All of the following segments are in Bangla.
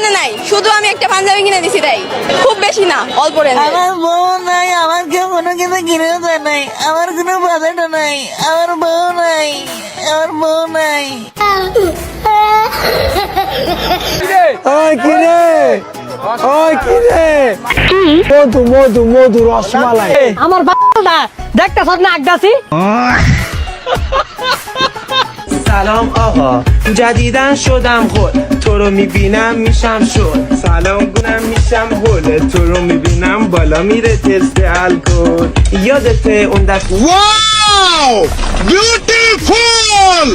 কেনে নাই। শুধু আমি একটা পাঞ্জাবি কিনে দিছি তাই। খুব বেশি না অল্প রেঞ্জে আমার বউ নাই আমার কেউ কোনো কিছু কিনেও দেয় নাই। আমার কোনো বাধাটা নাই আমার বউ নাই আমার বউ নাই। ওই কিরে ওই কিরে মধু মধু মধু রসমালাই। আমার বাবা দেখতে সব না আগাছি سلام آقا جدیدن شدم خود تو رو می‌بینم میشم شد سلام کنم میشم هول. تو رو می‌بینم بالا میره تست الکل. یادته اون دفعه Wow! Beautiful!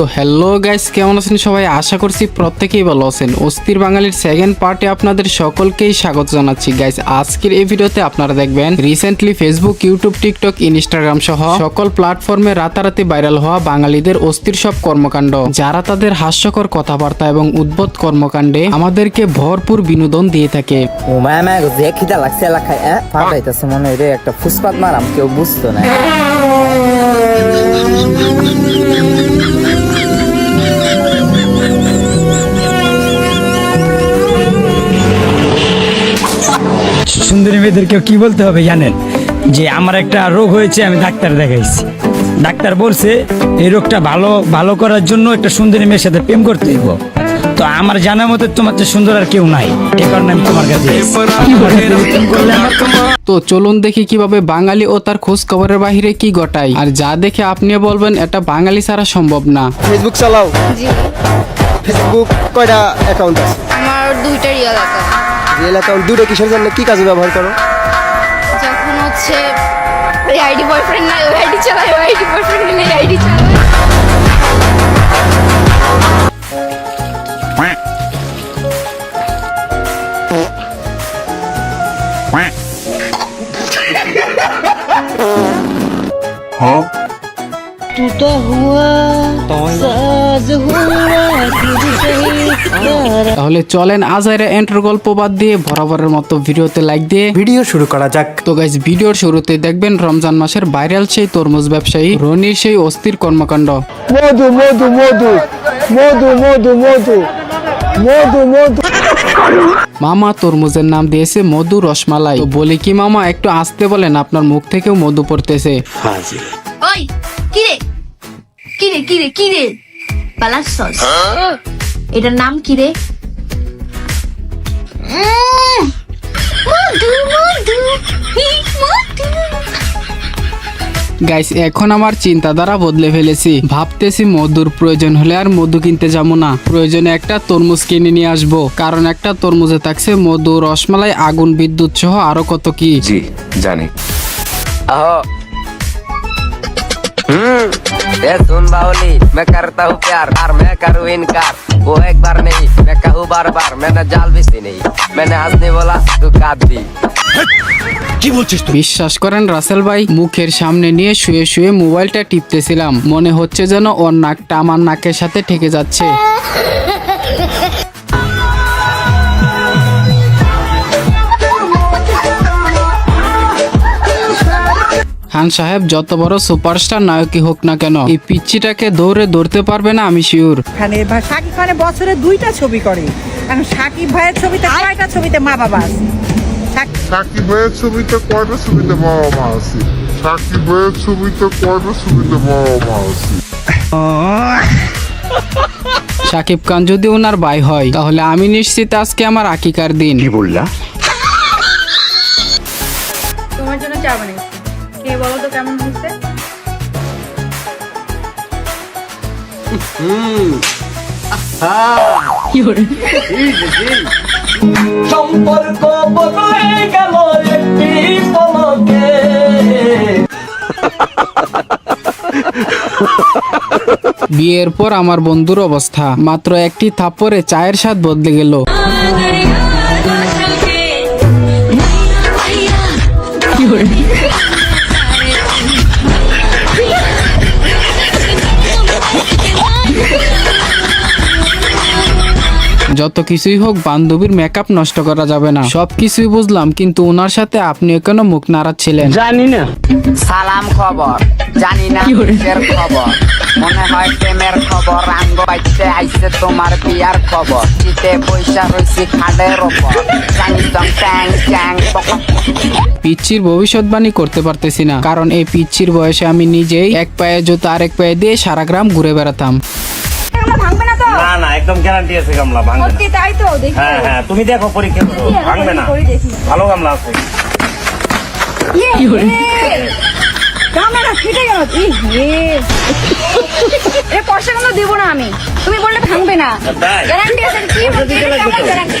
তো হ্যালো গাইস কেমন আছেন সবাই? আশা করছি প্রত্যেকেই ভালো আছেন। অস্থির বাঙালির সেকেন্ড পার্টে আপনাদের সকলকেই স্বাগত জানাচ্ছি। গাইস আজকের এই ভিডিওতে আপনারা দেখবেন recently Facebook YouTube TikTok Instagram সহ সকল প্ল্যাটফর্মে রাতারাতি ভাইরাল হওয়া বাঙালিদের অস্থির সব কর্মকাণ্ড। যারা তাদের হাস্যকর কথাবার্তা এবং উদ্ভট কর্মকাণ্ডে আমাদেরকে ভরপুর বিনোদন দিয়ে থাকে। একটা কেউ বুঝতো না। সুন্দরী মেয়েদেরকে কি বলতে হবে জানেন? যে আমার একটা রোগ হয়েছে আমি ডাক্তার দেখাইছি। ডাক্তার বলছে এই রোগটা ভালো ভালো করার জন্য একটা সুন্দরী মেয়ের সাথে প্রেম করতে হইব। তো আমার জানার মতো তোমার চেয়ে সুন্দর আর কেউ নাই। এই কারণে আমি তোমার কাছে তো চলুন দেখি কীভাবে বাঙালি ও তার খোঁজ খবরের বাহিরে কি ঘটায়। আর যা দেখে আপনিও বলবেন এটা বাঙালি ছাড়া সম্ভব না। ফেসবুক চালাও। ফেসবুক কয়টা অ্যাকাউন্ট আছে? আমার দুইটা রিয়েল অ্যাকাউন্ট রিয়েল অ্যাকাউন্ট দুটো কিসের জন্য কি কাজে ব্যবহার করো? যখন হচ্ছে ওই আইডি বয়ফ্রেন্ড নাই ওই আইডি চালাই ওই আইডি বয়ফ্রেন্ড নেই আইডি চালাই। তাহলে চলেন আজাইরা এন্টার গল্প বাদ দিয়ে বরাবরের মতো ভিডিওতে লাইক দিয়ে ভিডিও শুরু করা যাক। তো গাইজ ভিডিওর শুরুতে দেখবেন রমজান মাসের ভাইরাল সেই তরমুজ ব্যবসায়ী রনির সেই অস্থির কর্মকাণ্ড। মধু মধু মধু মধু মধু মধু। মধু মধু। মামা তরমুজের নাম দিয়েছে মধু রসমালাই। তো বলি কি মামা একটু আসতে বলেন আপনার মুখ থেকেও মধু পড়তেছে। ওই কিরে কিরে কিরে কিরে পালাস সস। এটার নাম কিরে মধু মধু মধু। গাইস এখন আমার চিন্তাধারা বদলে ফেলেছি। ভাবতেছি মধুর প্রয়োজন হলে আর মধু কিনতে যাব না। প্রয়োজনে একটা তরমুজ কিনে নিয়ে আসব। কারণ একটা তরমুজে থাকছে মধু, রসমালাই, আগুন, বিদ্যুৎ সহ আরও কত কি। জি, জানি। आहो हम्म ये सुन बाउली मैं करता हूँ प्यार और मैं करूँ इनकार वो एक बार नहीं मैं कहूँ बार बार मैंने जाल भी सी नहीं मैंने हंसने बोला तू काट दी বিশ্বাস করেন রাসেল ভাই মুখের সামনে নিয়ে শুয়ে শুয়ে মোবাইলটা টিপতেছিলাম মনে হচ্ছে যেন ওর নাকটা আমার নাকের সাথে ঠেকে যাচ্ছে খান সাহেব যত বড় সুপারস্টার নায়কই হোক না কেন এই পিচ্চিটাকে দৌড়ে ধরতে পারবে না আমি শিওর খানে সাকিব খানে বছরে দুইটা ছবি করে। এখন সাকিব ভাইয়ের ছবিতে কয়টা ছবিতে মা বাবা আছে। সাকিব সাকিব ভাইয়ের ছবিতে কয়টা ছবিতে বাবা মা আছে? সাকিব ভাইয়ের ছবিতে কয়টা ছবিতে বাবা মা আছে? সাকিব খান যদি ওনার ভাই হয় তাহলে আমি নিশ্চিত আজকে আমার আকিকার দিন। কি বললা? তোমার জন্য চা বানিয়েছি। কে বলো তো কেমন হয়েছে? সম্পর্ক বদলে গেল একটি পলকে বিয়ের পর আমার বন্ধুর অবস্থা। মাত্র একটি থাপ্পড়ে চায়ের স্বাদ বদলে গেল। যত কিছুই হোক বান্ধবীর মেকআপ নষ্ট করা যাবে না। সব কিছুই বুঝলাম কিন্তু ওনার সাথে আপনি কেন মুখ নাড়াচ্ছিলেন? জানি না। সালাম খবর। জানি না কিসের খবর। মনে হয় প্রেমের খবর। আঙ্গ বাইতে আইছে তোমার বিয়ার খবর। শীতে পয়সা রয়েছে খাটের ওপর। পিচ্চির ভবিষ্যৎবাণী করতে পারতেছি না কারণ এই পিচ্চির বয়সে আমি নিজেই এক পায়ে জুতো আরেক পায়ে দিয়ে সারা গ্রাম ঘুরে বেড়াতাম। না না একদম গ্যারান্টি আছে গামলা ভাঙবে সত্যি তাই তো দেখি। হ্যাঁ হ্যাঁ তুমি দেখো পরীক্ষা করো ভাঙবে না। করে দেখি। ভালো গামলা আছে। ক্যামেরা ফেটে গেল ই হে এ পয়সা গুলো দিব না আমি। তুমি বললে ভাঙবে না। গ্যারান্টি আছে কি গ্যারান্টি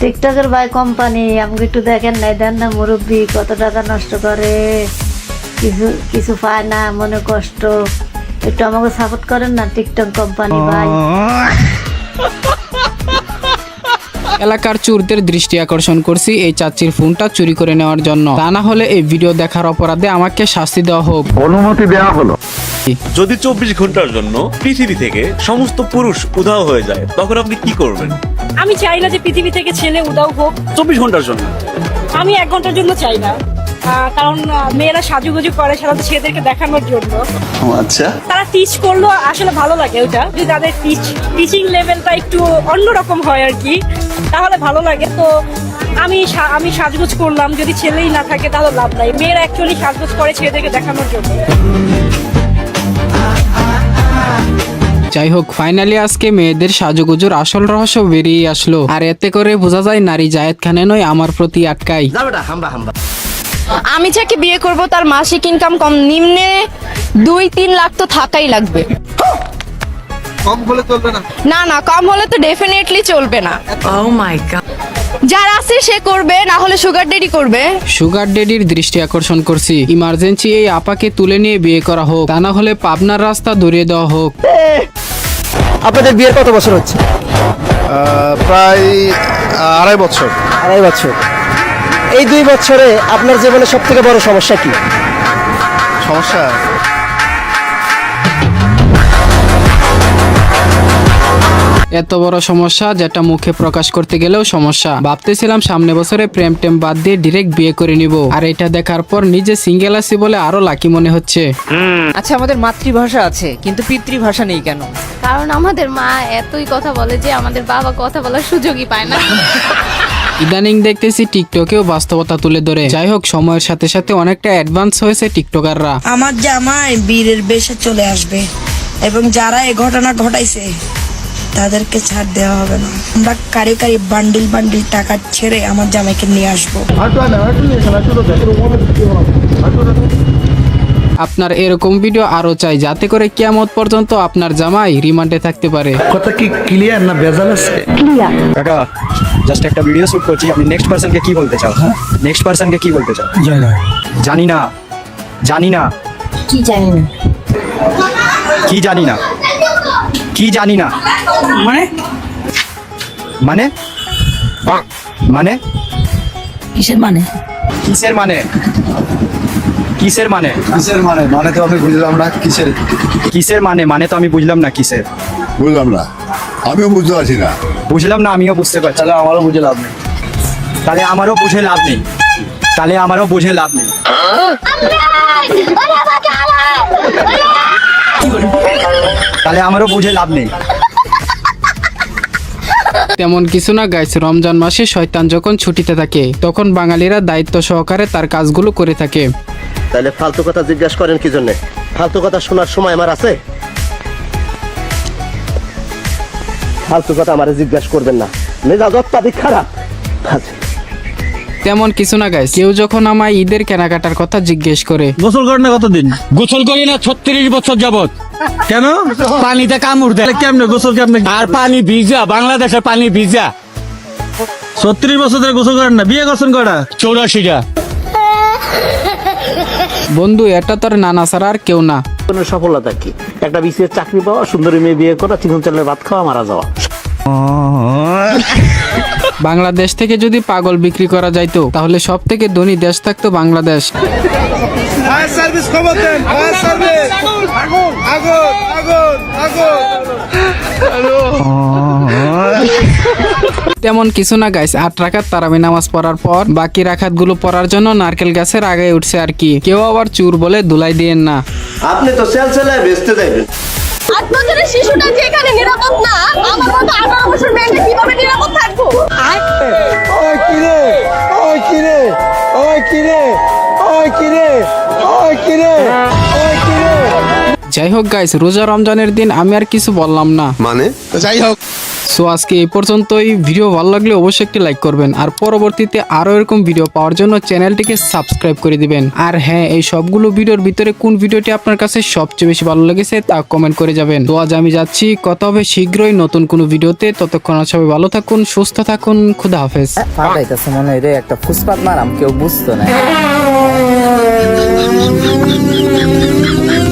টিকটকের ভাই কোম্পানি আমাকে একটু দেখেন নাই, দেন না মুরব্বী, কত টাকা নষ্ট করে। কিছু কিছু পায় না, মনে কষ্ট। একটু আমাকে সাপোর্ট করেন না টিকটক কোম্পানি ভাই। এলাকার চোরদের দৃষ্টি আকর্ষণ করছি এই চাচির ফোনটা চুরি করে নেওয়ার জন্য। তা না হলে এই ভিডিও দেখার অপরাধে আমাকে শাস্তি দেওয়া হোক। অনুমতি দেওয়া হলো। যদি চব্বিশ ঘণ্টার জন্য পৃথিবী থেকে সমস্ত পুরুষ উধাও হয়ে যায় তখন আপনি কি করবেন? আমি চাই না যে পৃথিবী থেকে ছেলে উদাও হোক। চব্বিশ ঘণ্টার জন্য। আমি এক ঘণ্টার জন্য চাই না। কারণ মেয়েরা সাজুগুজু করে সাধারণত ছেলেদেরকে দেখানোর জন্য। আচ্ছা। তারা টিচ করলেও আসলে ভালো লাগে ওটা। যদি তাদের টিচ টিচিং লেভেলটা একটু অন্যরকম হয় আর কি তাহলে ভালো লাগে। তো আমি আমি সাজগোজ করলাম। যদি ছেলেই না থাকে তাহলে লাভ নাই। মেয়েরা অ্যাকচুয়ালি সাজগোজ করে ছেলেদেরকে দেখানোর জন্য। যাই হোক ফাইনালি আজকে মেয়েদের সাজুগুজুর আসল রহস্য বেরিয়ে আসলো। আর এতে করে বোঝা যায় নারী জায়েদ খানে নয় আমার প্রতি আটকাই। আমি যাকে বিয়ে করব তার মাসিক ইনকাম কম নিম্নে দুই তিন লাখ তো থাকাই লাগবে। কম বলে চলবে না? না না কম হলে তো ডেফিনেটলি চলবে না। যার আছে সে করবে না হলে সুগার ডেডি করবে। সুগার ডেডির দৃষ্টি আকর্ষণ করছি। ইমার্জেন্সি এই আপাকে তুলে নিয়ে বিয়ে করা হোক তা না হলে পাবনার রাস্তা দূরিয়ে দেওয়া হোক। আপনাদের বিয়ের কত বছর হচ্ছে? প্রায় আড়াই বছর। আড়াই বছর। এই দুই বছরে আপনার জীবনে সব থেকে বড় সমস্যা কি? সমস্যা? এত বড় সমস্যা যেটা মুখে প্রকাশ করতে গেলেও সমস্যা। ভাবতেছিলাম সামনে বছরে প্রেম টেম বাদ দিয়ে ডিরেক্ট বিয়ে করে নিব। আর এটা দেখার পর নিজে সিঙ্গেল আছি বলে আরও লাকি মনে হচ্ছে। আচ্ছা আমাদের মাতৃভাষা আছে কিন্তু পিতৃভাষা নেই কেন? কারণ আমাদের মা এতই কথা বলে যে আমাদের বাবা কথা বলার সুযোগই পায় না। ইদানিং দেখতেছি টিকটকেও বাস্তবতা তুলে ধরে। যাই হোক সময়ের সাথে সাথে অনেকটা অ্যাডভান্স হয়েছে টিকটকাররা। আমার জামাই বীরের বেশে চলে আসবে এবং যারা এই ঘটনা ঘটাইছে তাদেরকে ছাড় দেওয়া হবে না। আমরা কারি কারি বান্ডিল বান্ডিল টাকা ছেড়ে আমার জামাইকে নিয়ে আসব। আপনার এরকম ভিডিও আরও চাই যাতে করে কিয়ামত পর্যন্ত আপনার জামাই রিমান্ডে থাকতে পারে। কথা কি ক্লিয়ার না ভেজাল আছে? ক্লিয়ার কাকা জাস্ট একটা ভিডিও শুট করছি আপনি নেক্সট পার্সনকে কি বলতে চাও? হ্যাঁ। নেক্সট পার্সনকে কি বলতে চাও? জানি না। জানি না। কি জানি না? কি জানি না? কি জানি না? মানে? মানে? মানে? কিসের মানে? কিসের মানে? কিসের মানে? কিসের মানে? মানে তো আমি বুঝলাম না কিসের। কিসের মানে? মানে তো আমি বুঝলাম না কিসের। বুঝলাম না। আমিও বুঝতে পারছি না। বুঝলাম না আমিও বুঝতে পারছি তাহলে আমারও বুঝে লাভ নেই। তাহলে আমারও বুঝে লাভ নেই। তাহলে আমারও বুঝে লাভ নেই। তাহলে আমারও বুঝে লাভ নেই। তেমন কিছু না গাইস রমজান মাসে শয়তান যখন ছুটিতে থাকে তখন বাঙালিরা দায়িত্ব সহকারে তার কাজগুলো করে থাকে। তাহলে ফালতু কথা জিজ্ঞাসা করেন কি জন্য? ফালতু কথা শোনার সময় আমার আছে? ফালতু কথা আমারে জিজ্ঞাসা করবেন না। মেজাজ অত্যাধিক খারাপ। তেমন কিছু না গাইস কেউ যখন আমায় ঈদের কেনাকাটার কথা জিজ্ঞেস করে গোসল করেন না কতদিন? গোসল করি না ছত্রিশ বছর যাবত কেন? পানিতে কামড় দেয়। কেমনে গোসল কেমনে আর পানি ভিজা বাংলাদেশের পানি ভিজা। ছত্রিশ বছর ধরে গোসল করেন না বিয়ে করছেন কটা চৌরাশিটা। বন্ধু এটা তোর নানা ছাড়া আর কেউ না। কোনো সফলতা কি? একটা বিসিএস চাকরি পাওয়া সুন্দরী মেয়ে বিয়ে করা চিকন চালের ভাত খাওয়া মারা যাওয়া। বাংলাদেশ থেকে যদি পাগল বিক্রি করা যাইতো তাহলে সব থেকে ধনী দেশ থাকতো বাংলাদেশ। ফায়ার সার্ভিস খবর দেন ফায়ার সার্ভিস। আগুন আগুন। আগুন আগুন তেমন কিছু না গাইস আট রাখাত তারাবি নামাজ পড়ার পর বাকি রাখাতগুলো পড়ার জন্য নারকেল গাছের আগে উঠছে আর কি। কেউ আবার চুর বলে দুলাই দিয়েন না। আপনি তো সেল সেলায় বেচতে যাবেন আট শিশুটা যে এখানে নিরাপদ না আমার মতো আঠারো বছর মেয়েটা কীভাবে নিরাপদ থাকব? ওই কিরে ওই কিরে ওই কিরে। ওই কিরে ওই কিরে। যাই হোক গাইস রোজা রমজানের দিন আমি আর কিছু বললাম না। মানে? যাই হোক সো আজকে এই পর্যন্তই। ভিডিও ভালো লাগলে অবশ্যই একটি লাইক করবেন। আর পরবর্তীতে আরও এরকম ভিডিও পাওয়ার জন্য চ্যানেলটিকে সাবস্ক্রাইব করে দিবেন। আর হ্যাঁ এই সবগুলো ভিডিওর ভিতরে কোন ভিডিওটি আপনার কাছে সবচেয়ে বেশি ভালো লেগেছে তা কমেন্ট করে যাবেন। তো আজ আমি যাচ্ছি। কথা হবে শীঘ্রই নতুন কোনো ভিডিওতে ততক্ষণ আর সবাই ভালো থাকুন সুস্থ থাকুন। খুদা হাফেজ। মনে হয় একটা ফুসপাত মারাম কেউ বুঝতো না।